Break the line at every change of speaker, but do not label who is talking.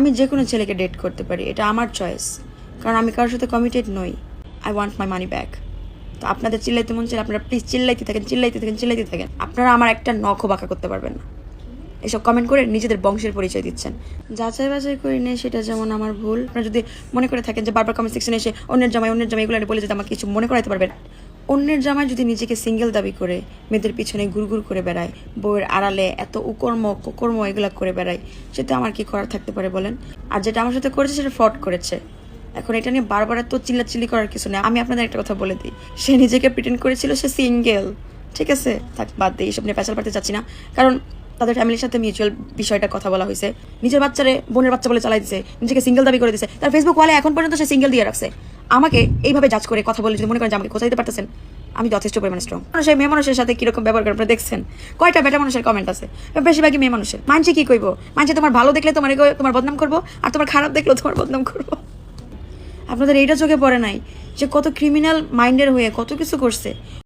আমি যে কোনো ছেলেকে ডেট করতে পারি, এটা আমার চয়েস কারণ আমি কারোর সাথে কমিটেড নই। I want my money back তো আপনাদের চিল্লাইতে মন চাইলে আপনারা প্লিজ চিল্লাইতে থাকেন চিল্লাইতে থাকেন চিল্লাইতে থাকেন। আপনারা আমার একটা নখও বাঁকা করতে পারবেন না। এসব কমেন্ট করে নিজেদের বংশের পরিচয় দিচ্ছেন। যাচাই বাছাই করে নেই সেটা যেমন আমার ভুল। আপনারা যদি মনে করে থাকেন যে বারবার কমেন্ট সেকশনে এসে অন্যের জামাই অন্যের জামাই এগুলো বলে যদি আমাকে কিছু মনে করাতে পারবেন অন্যের জামায় যদি নিজেকে সিঙ্গেল দাবি করে, মেয়েদের পিছনে গুড়গুড় করে বেড়ায়, বউয়ের আড়ালে এত উকর্ম, কুকর্ম এগুলো করে বেড়ায়, সেটা আমার কি করার থাকতে পারে বলেন? আর যেটা আমার সাথে করেছে সেটা ফ্রড করেছে। এখন এটা নিয়ে বারবার তো চিল্লাচিল্লি করার কিছু নেই। আমি আপনাদের একটা কথা বলে দিই। সে নিজেকে প্রিটেন্ড করেছিল সে সিঙ্গেল ঠিক আছে? থাক, বাদ দিই এইসব নিয়ে প্যাচাল পাড়তে চাচ্ছি না। কারণ তাদের ফ্যামিলির সাথে মিউচুয়াল বিষয়টা কথা বলা হয়েছে। নিজের বাচ্চারে, বোনের বাচ্চা বলে চালাই দিছে, নিজেকে সিঙ্গেল দাবি করে দিছে। তার ফেসবুক ওয়ালে এখন পর্যন্ত সে সিঙ্গেল দিয়ে রাখছে। আমাকে এইভাবে জাজ করে কথা বলে যদি মনে করেন যে আমাকে খোঁজা দিতে পারতেছেন, আমি যথেষ্ট পরিমাণে স্ট্রং সেই মেয়ে মানুষের সাথে কীরকম ব্যবহার করে আপনারা দেখছেন? কয়টা বেটা মানুষের কমেন্ট আছে? বেশিরভাগই মেয়ে মানুষের। মানছে কি কইবো? মানছে তোমার ভালো দেখলে তোমার তোমার বদনাম করব, আর তোমার খারাপ দেখলেও তোমার বদনাম করব। আপনাদের এইটা চোখে পড়ে নাই যে কত ক্রিমিনাল মাইন্ডের হয়ে কত কিছু করছে।